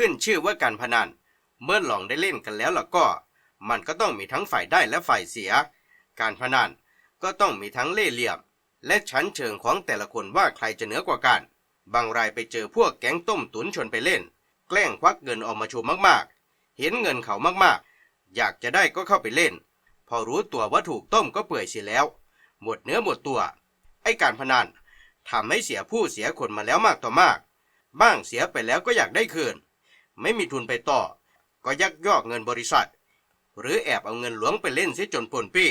ขึ้นชื่อว่าการพนัน เมื่อลองได้เล่นกันแล้วล่ะก็ มันก็ต้องมีทั้งฝ่ายได้และฝ่ายเสีย การพนันก็ต้องมีทั้งเล่ห์เหลี่ยม และชั้นเชิงของแต่ละคนว่าใครจะเหนือกว่ากัน บางรายไปเจอพวกแก๊งต้มตุ๋นชวนไปเล่น แกล้งควักเงินออกมาโชว์มากๆ เห็นเงินเขามากๆ อยากจะได้ก็เข้าไปเล่น พอรู้ตัวว่าถูกต้มก็เปื่อยเสียแล้ว หมดเนื้อหมดตัว ไอ้การพนันทำให้เสียผู้เสียคนมาแล้วมากต่อมาก บ้างเสียไปแล้วก็อยากได้คืน ไม่มีทุนไปต่อ ก็ยักยอกเงินบริษัท หรือแอบเอาเงินหลวงไปเล่นเสียจนปนปี้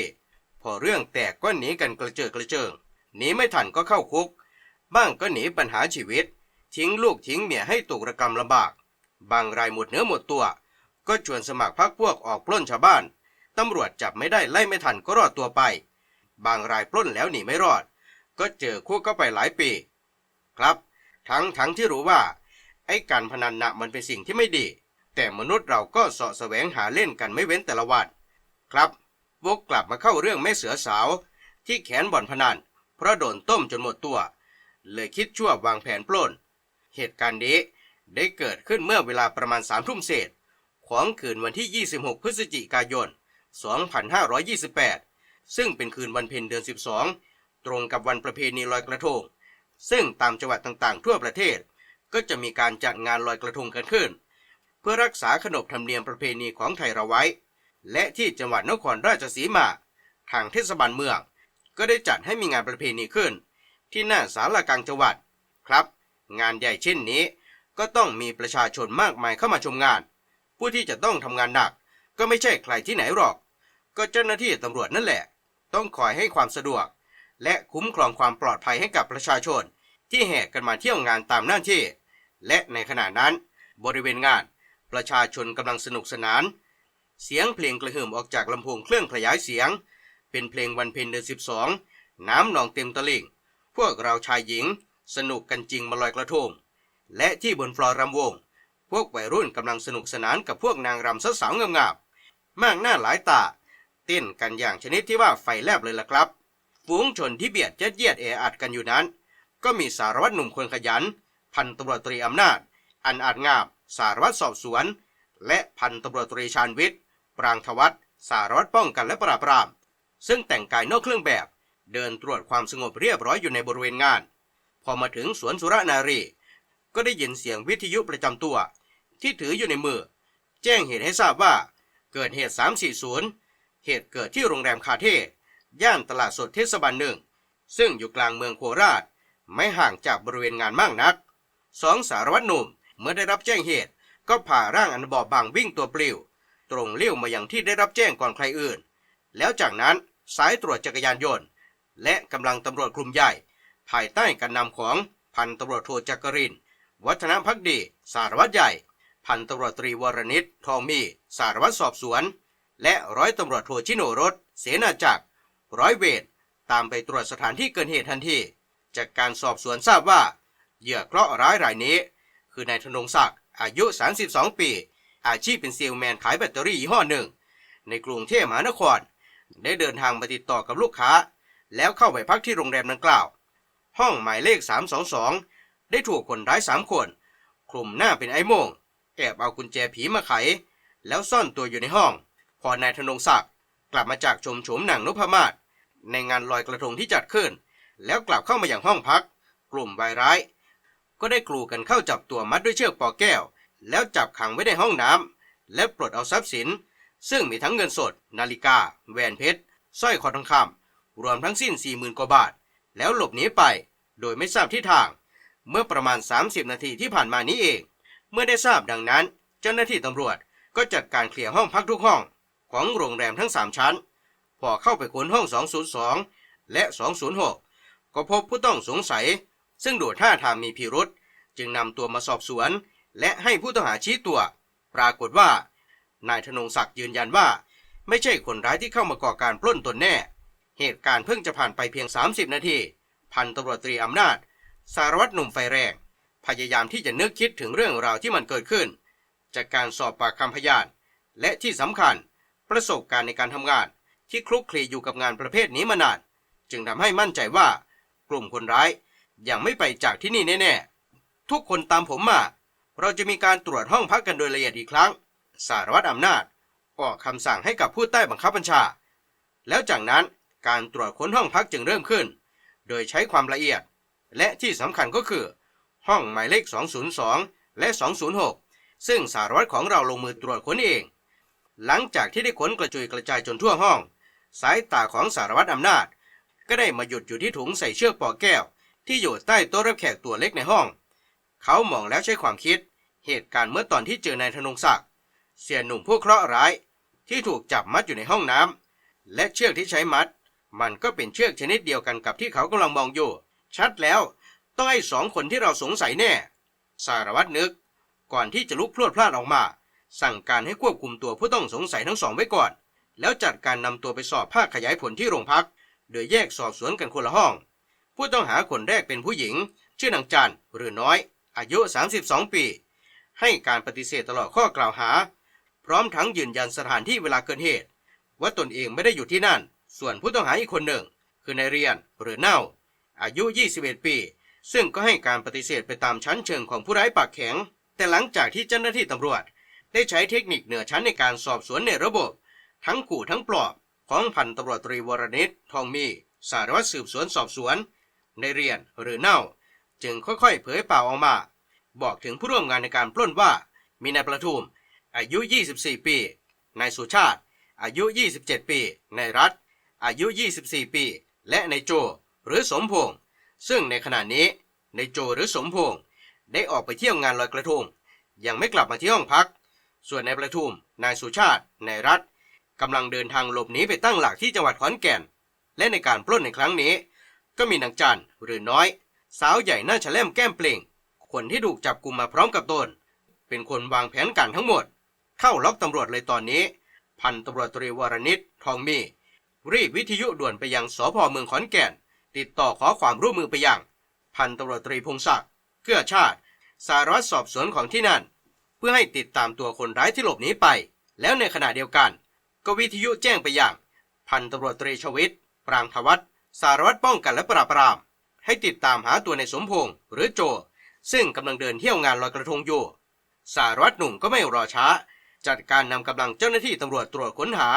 พอเรื่องแตกก็หนีกันกระเจิดกระเจิงหนีไม่ทันก็เข้าคุก บ้างก็หนีปัญหาชีวิต ทิ้งลูกทิ้งเมียให้ตกระกำลำบาก บางรายหมดเนื้อหมดตัว ก็ชวนสมัครพรรคพวกออกปล้นชาวบ้านตำรวจจับไม่ได้ไล่ไม่ทันก็รอดตัวไป บางรายปล้นแล้วหนีไม่รอด ก็เจอคุกเข้าไปหลายปี ครับ ทั้งทั้งที่รู้ว่า ไอ้การพนันนะมันเป็นสิ่งที่ไม่ดี แต่มนุษย์เราก็เสาะแสวงหาเล่นกันไม่เว้นแต่ละวันครับวกกลับมาเข้าเรื่องแม่เสือสาว ที่แขนบ่อนพนันเพราะโดนต้มจนหมดตัว เลยคิดชั่ววางแผนปล้น เหตุการณ์นี้ได้เกิดขึ้นเมื่อเวลาประมาณสามทุ่มเศษ ของคืนวันที่ 26 พฤศจิกายน 2528 ซึ่งเป็นคืนวันเพ็ญเดือน 12 ตรงกับวันประเพณีลอยกระทง ซึ่งตามจังหวัดต่างๆ ทั่วประเทศ ก็จะมีการจัดงานลอยกระทงกันขึ้น เพื่อรักษาขนบธรรมเนียมประเพณีของไทยเราไว้ และที่จังหวัดนครราชสีมา ทางเทศบาลเมือง ก็ได้จัดให้มีงานประเพณีขึ้น ที่หน้าศาลากลางจังหวัดครับ งานใหญ่เช่นนี้ ก็ต้องมีประชาชนมากมายเข้ามาชมงาน ผู้ที่จะต้องทำงานหนัก ก็ไม่ใช่ใครที่ไหนหรอก ก็เจ้าหน้าที่ตำรวจนั่นแหละ ต้องคอยให้ความสะดวก และคุ้มครองความปลอดภัยให้กับประชาชน ที่แห่กันมาเที่ยวงานตามหน้าที่ และในขณะนั้น บริเวณงาน ประชาชนกำลังสนุกสนาน เสียงเพลงกระหึ่มออกจากลำโพงเครื่องขยายเสียง เป็นเพลงวันเพ็ญเดือนสิบสองน้ำนองเต็มตลิ่ง พวกเราชายหญิง สนุกกันจริงมาลอยกระทง และที่บนฟลอร์รำวง พวกวัยรุ่นกำลังสนุกสนานกับพวกนางรำสาวๆงามๆมากหน้าหลายตาเต้นกันอย่างชนิดที่ว่าไฟแลบเลยล่ะครับฝูงชนที่เบียดยัดเยียดแออัดกันอยู่นั้น ก็มีสารวัตรหนุ่มคนขยัน พันตำรวจตรีอำนาจ อันอาจงาม สารวัตรสอบสวน และพันตำรวจตรีชาญวิทย์ ปรางทวัฒสารวัตรป้องกันและปราบปราม ซึ่งแต่งกายนอกเครื่องแบบ เดินตรวจความสงบเรียบร้อยอยู่ในบริเวณงาน พอมาถึงสวนสุรนารี ก็ได้ยินเสียงวิทยุประจำตัว ที่ถืออยู่ในมือ แจ้งเหตุให้ทราบว่า เกิดเหตุ 340 เหตุเกิดที่โรงแรมคาเท่ย่านตลาดสดเทศบาลหนึ่ง ซึ่งอยู่กลางเมืองโคราช ไม่ห่างจากบริเวณงานมากนักสองสารวัตรหนุ่มเมื่อได้รับแจ้งเหตุ ก็ผ่าร่างอันบอบบางวิ่งตัวปลิว ตรงเลี้ยวมาอย่างที่ได้รับแจ้งก่อนใครอื่น แล้วจากนั้นสายตรวจจักรยานยนต์ และกำลังตำรวจกลุ่มใหญ่ ภายใต้การนำของพันตำรวจโทจักริน วัฒนพักดี สารวัตรใหญ่ พันตำรวจตรีวรนิตทองมี สารวัตรสอบสวน และร้อยตำรวจโทชิโนรสเสนาจักรร้อยเวรตามไปตรวจสถานที่เกิดเหตุทันที จากการสอบสวนทราบว่า เหยื่อเคราะห์ร้ายรายนี้ คือนายธนงศักดิ์อายุ 32 ปี อาชีพเป็นเซลแมนขายแบตเตอรี่ยี่ห้อหนึ่ง ในกรุงเทพมหานคร ได้เดินทางมาติดต่อกับลูกค้า แล้วเข้าไปพักที่โรงแรมดังกล่าว ห้องหมายเลข 322 ได้ถูกคนร้ายสามคนคลุมหน้าเป็นไอ้โมง แอบเอากุญแจผีมาไข แล้วซ่อนตัวอยู่ในห้อง พอนายธนงศักดิ์กลับมาจากชมโฉมหนังนพมาศในงานลอยกระทงที่จัดขึ้น แล้วกลับเข้ามาอย่างห้องพัก กลุ่มวายร้าย ก็ได้กลูกันเข้าจับตัวมัดด้วยเชือกปอแก้ว แล้วจับขังไว้ในห้องน้ำและปลดเอาทรัพย์สิน ซึ่งมีทั้งเงินสด นาฬิกา แหวนเพชรสร้อยคอทองคำรวมทั้งสิ้น40,000กว่าบาท แล้วหลบหนีไป โดยไม่ทราบทิศทาง เมื่อประมาณ 30 นาทีที่ผ่านมานี้เอง เมื่อได้ทราบดังนั้น เจ้าหน้าที่ตำรวจก็จัดการเคลียร์ห้องพักทุกห้อง ของโรงแรมทั้ง 3 ชั้น พอเข้าไปค้นห้อง 202 และ 206 ก็พบผู้ต้องสงสัย ซึ่งดูท่าทางมีพิรุษจึงนำตัวมาสอบสวน และให้ผู้ต้องหาชี้ตัว ปรากฏว่า นายธนงศักดิ์ยืนยันว่า ไม่ใช่คนร้ายที่เข้ามาก่อการปล้นตนแน่ เหตุการณ์เพิ่งจะผ่านไปเพียง 30 นาที พันตำรวจตรีอำนาจ สารวัตรหนุ่มไฟแรง พยายามที่จะนึกคิดถึงเรื่องราวที่มันเกิดขึ้น จากการสอบปากคำพยาน และที่สำคัญ ประสบการณ์ในการทำงานที่คลุกคลีอยู่กับงานประเภทนี้มานาน จึงทำให้มั่นใจว่า กลุ่มคนร้าย ยังไม่ไปจากที่นี่แน่ๆ ทุกคนตามผมมา เราจะมีการตรวจห้องพักกันโดยละเอียดอีกครั้ง สารวัตรอำนาจออกคำสั่งให้กับผู้ใต้บังคับบัญชา แล้วจากนั้นการตรวจค้นห้องพักจึงเริ่มขึ้น โดยใช้ความละเอียด และที่สำคัญก็คือ ห้องหมายเลข 202 และ 206 ซึ่งสารวัตรของเราลงมือตรวจค้นเอง หลังจากที่ได้ค้นกระจุยกระจายจนทั่วห้อง สายตาของสารวัตรอำนาจ ก็ได้มาหยุดอยู่ที่ถุงใส่เชือกปอแก้ว ที่อยู่ใต้โต๊ะรับแขกตัวเล็กในห้อง เขามองแล้วใช้ความคิด เหตุการณ์เมื่อตอนที่เจอนายธนงศักดิ์เสียหนุ่มผู้เคราะห์ร้าย ที่ถูกจับมัดอยู่ในห้องน้ำและเชือกที่ใช้มัด มันก็เป็นเชือกชนิดเดียวกันกับที่เขากำลังมองอยู่ ชัดแล้วต้องไอ้สองคนที่เราสงสัยแน่ สารวัตรนึก ก่อนที่จะลุกพรวดพลาดออกมา สั่งการให้ควบคุมตัวผู้ต้องสงสัยทั้งสองไว้ก่อน แล้วจัดการนำตัวไปสอบภาคขยายผลที่โรงพัก โดยแยกสอบสวนกันคนละห้อง ผู้ต้องหาคนแรกเป็นผู้หญิง ชื่อนางจันหรือน้อย อายุ 32 ปี ให้การปฏิเสธตลอดข้อกล่าวหา พร้อมทั้งยืนยันสถานที่เวลาเกิดเหตุ ว่าตนเองไม่ได้อยู่ที่นั่น ส่วนผู้ต้องหาอีกคนหนึ่ง คือนายเรียนหรือเน่า อายุ 21 ปี ซึ่งก็ให้การปฏิเสธไปตามชั้นเชิงของผู้ร้ายปากแข็ง แต่หลังจากที่เจ้าหน้าที่ตำรวจ ได้ใช้เทคนิคเหนือชั้นในการสอบสวนในระบบ ทั้งขู่ทั้งปลอบ ของพันตำรวจตรีวรนิตทองมีสารวัตรสืบสวนสอบสวน ในเรียนหรือเน่า จึงค่อยๆ เผยเปล่าออกมา บอกถึงผู้ร่วมงานในการปล้นว่า มีนายประทุม อายุ 24 ปี นายสุชาติ อายุ 27 ปีนายรัฐ อายุ 24 ปี และนายโจ หรือสมพงษ์ซึ่งในขณะนี้นายโจหรือสมพงษ์ได้ออกไปเที่ยวงานลอยกระทงยังไม่กลับมาที่ห้องพัก ส่วนนายประทุม นายสุชาตินายรัฐ กำลังเดินทางหลบหนีไปตั้งหลักที่จังหวัดขอนแก่น และในการปล้นในครั้งนี้ ก็มีนางจันหรือน้อย สาวใหญ่หน้าแฉลมแก้มเปล่งคนที่ถูกจับกลุ่มมาพร้อมกับตน เป็นคนวางแผนการทั้งหมด เข้าล็อกตำรวจเลยตอนนี้ พันตำรวจตรีวรนิตทองมี รีบวิทยุด่วนไปยังสพเมืองขอนแก่น ติดต่อขอความร่วมมือไปยัง พันตำรวจตรีพงศักดิ์เกื้อชาติ สารวัตรสอบสวนของที่นั่น เพื่อให้ติดตามตัวคนร้ายที่หลบหนีไป แล้วในขณะเดียวกัน ก็วิทยุแจ้งไปยัง พันตำรวจตรีชวิตปรางทวัฒสารวัตรป้องกันและปราบปราม ให้ติดตามหาตัวในสมพงษ์หรือโจ ซึ่งกำลังเดินเที่ยวงานลอยกระทงอยู่ สารวัตรหนุ่มก็ไม่รอช้า จัดการนำกำลังเจ้าหน้าที่ตำรวจตรวจค้นหา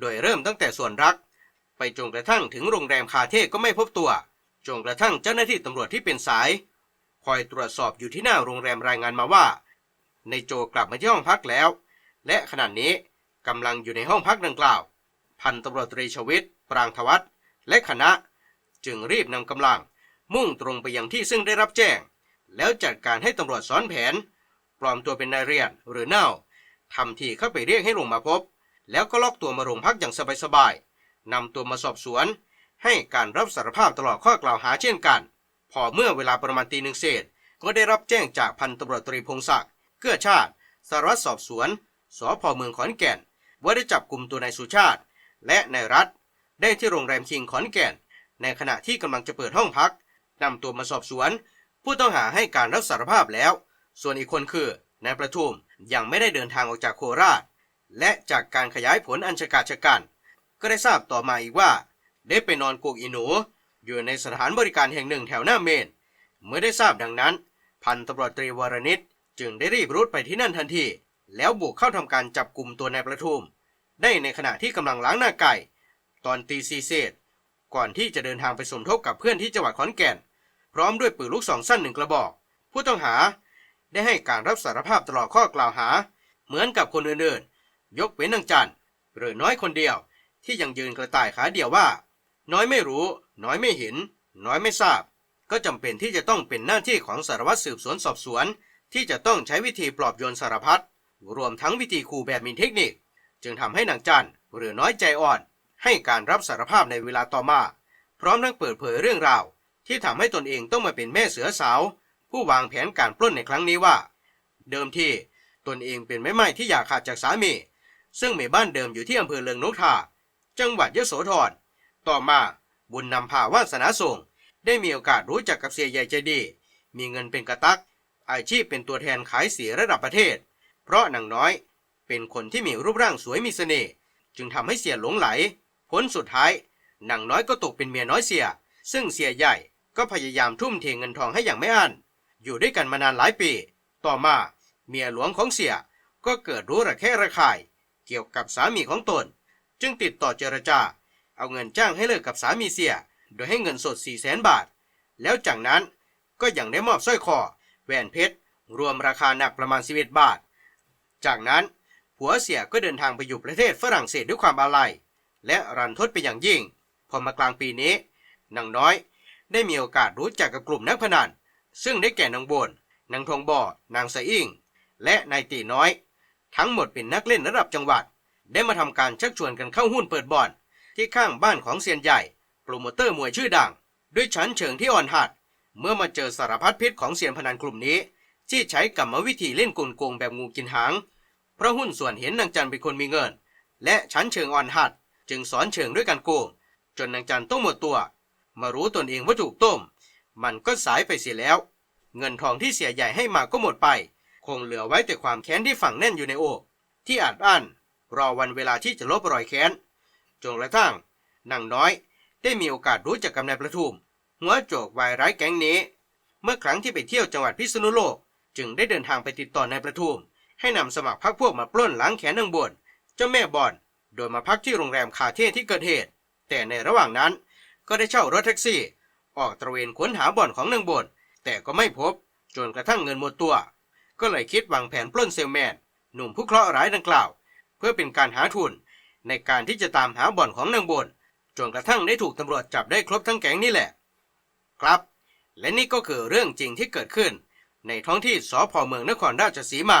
โดยเริ่มตั้งแต่ส่วนรัก ไปจนกระทั่งถึงโรงแรมคาเท่ก็ไม่พบตัวจนกระทั่งเจ้าหน้าที่ตำรวจที่เป็นสาย คอยตรวจสอบอยู่ที่หน้าโรงแรมรายงานมาว่า ในโจกลับมาที่ห้องพักแล้ว และขณะนี้ กำลังอยู่ในห้องพักดังกล่าว พันตำรวจตรีชวิตปรางทวัฒน์และคณะ จึงรีบนำกำลังมุ่งตรงไปยังที่ซึ่งได้รับแจ้ง แล้วจัดการให้ตำรวจซ้อนแผน ปลอมตัวเป็นนายเรียนหรือเน่าทำทีเข้าไปเรียกให้ลงมาพบ แล้วก็ล็อกตัวมาโรงพักอย่างสบายๆนำตัวมาสอบสวน ให้การรับสารภาพตลอดข้อกล่าวหาเช่นกัน พอเมื่อเวลาประมาณตีหนึ่งเศษ ก็ได้รับแจ้งจากพันตำรวจตรีพงศักดิ์เกื้อชาติสารวัตรสอบสวนสพเมืองขอนแก่น ว่าได้จับกลุ่มตัวนายสุชาติ และนายรัฐ ได้ที่โรงแรมคิงขอนแก่น ในขณะที่กำลังจะเปิดห้องพักนำตัวมาสอบสวน ผู้ต้องหาให้การรับสารภาพแล้ว ส่วนอีกคนคือนายประทุมยังไม่ได้เดินทางออกจากโคราช และจากการขยายผลอันชกาชกัน ก็ได้ทราบต่อมาอีกว่า ได้ไปนอนกกอีหนู อยู่ในสถานบริการแห่งหนึ่งแถวหน้าเมน เมื่อได้ทราบดังนั้น พันตำรวจตรีวรนิตจึงได้รีบรุดไปที่นั่นทันที แล้วบุกเข้าทำการจับกลุ่มตัวนายประทุม ได้ในขณะที่กำลังล้างหน้าไก่ ตอนตีซีเศษ ก่อนที่จะเดินทางไปสมทบกับเพื่อนที่จังหวัดขอนแก่น พร้อมด้วยปืนลูกสองสั้นหนึ่งกระบอก ผู้ต้องหาได้ให้การรับสารภาพตลอดข้อกล่าวหา เหมือนกับคนอื่นๆ ยกเว้นนางจันหรือน้อยคนเดียวที่ยังยืนกระต่ายขาเดียวว่า น้อยไม่รู้ น้อยไม่เห็น น้อยไม่ทราบ ก็จำเป็นที่จะต้องเป็นหน้าที่ของสารวัตรสืบสวนสอบสวน ที่จะต้องใช้วิธีปลอบโยนสารพัดรวมทั้งวิธีขู่แบบมีเทคนิค จึงทำให้นางจันหรือน้อยใจอ่อน ให้การรับสารภาพในเวลาต่อมา พร้อมทั้งเปิดเผยเรื่องราว ที่ทำให้ตนเองต้องมาเป็นแม่เสือสาว ผู้วางแผนการปล้นในครั้งนี้ว่า เดิมทีตนเองเป็นแม่ไม้ที่อยากขาดจากสามี ซึ่งมีบ้านเดิมอยู่ที่อำเภอเลืองนกทาจังหวัดยโสธรต่อมาบุญนำพาวาสนาส่ง ได้มีโอกาสรู้จักกับเสียใหญ่ใจดี มีเงินเป็นกระตัก อาชีพเป็นตัวแทนขายเสียระดับประเทศ เพราะนางน้อย เป็นคนที่มีรูปร่างสวยมีเสน่ห์จึงทำให้เสียหลงไหล ผลสุดท้ายนางน้อยก็ตกเป็นเมียน้อยเสีย ซึ่งเสียใหญ่ก็พยายามทุ่มเทเงินทองให้อย่างไม่อั้นอยู่ด้วยกันมานานหลายปี ต่อมาเมียหลวงของเสียก็เกิดรู้ระแคะระคาย เกี่ยวกับสามีของตน จึงติดต่อเจรจา เอาเงินจ้างให้เลิกกับสามีเสีย โดยให้เงินสด4 0 0แสนบาท แล้วจากนั้นก็ยังได้มอบสร้อยคอแหวนเพชร รวมราคาหนักประมาณ11บาท จากนั้น ผัวเสียก็เดินทางไปอยู่ประเทศฝรั่งเศสด้วยความอาลัย และรันทดไปอย่างยิ่ง พอมากลางปีนี้นางน้อย ได้มีโอกาสรู้จักกับกลุ่มนักพนันซึ่งได้แก่นางโบนนางทองบ่อนางสะอิ่ง และนายตีน้อย ทั้งหมดเป็นนักเล่นระดับจังหวัด ได้มาทำการชักชวนกันเข้าหุ้นเปิดบ่อนที่ข้างบ้านของเซียนใหญ่โปรโมเตอร์มวยชื่อดัง ด้วยชั้นเชิงที่อ่อนหัด เมื่อมาเจอสารพัดพิษของเซียนพนันกลุ่มนี้ ที่ใช้กรรมวิธีเล่นกลโกงแบบงูกินหาง เพราะหุ้นส่วนเห็นนางจันเป็นคนมีเงิน และชั้นเชิงอ่อนหัด จึงสอนเชิงด้วยการโกง จนนางจันต้องหมดตัว มารู้ตนเองว่าถูกต้ม มันก็สายไปเสียแล้ว เงินทองที่เสียใหญ่ให้มาก็หมดไป คงเหลือไว้แต่ความแค้นที่ฝังแน่นอยู่ในอกที่อาจอั้นรอวันเวลาที่จะลบรอยแค้นจนกระทั่งนางน้อยได้มีโอกาสรู้จักกับนายประทุมหัวโจกวายร้ายแก๊งนี้ เมื่อครั้งที่ไปเที่ยวจังหวัดพิษณุโลก จึงได้เดินทางไปติดต่อนายประทุม ให้นำสมัครพักพวกมาปล้นล้างแขนนางบนเจ้าแม่บอน โดยมาพักที่โรงแรมคาเท่ที่เกิดเหตุ แต่ในระหว่างนั้นก็ได้เช่ารถแท็กซี่ ออกตระเวนค้นหาบ่อนของนางบนแต่ก็ไม่พบจนกระทั่งเงินหมดตัว ก็เลยคิดวางแผนปล้นเซลแมนหนุ่มผู้เคราะห์ร้ายดังกล่าว เพื่อเป็นการหาทุน ในการที่จะตามหาบ่อนของนางบนจนกระทั่งได้ถูกตำรวจจับได้ครบทั้งแก๊งนี่แหละ ครับ และนี่ก็คือเรื่องจริงที่เกิดขึ้น ในท้องที่สพเมืองนครราชสีมา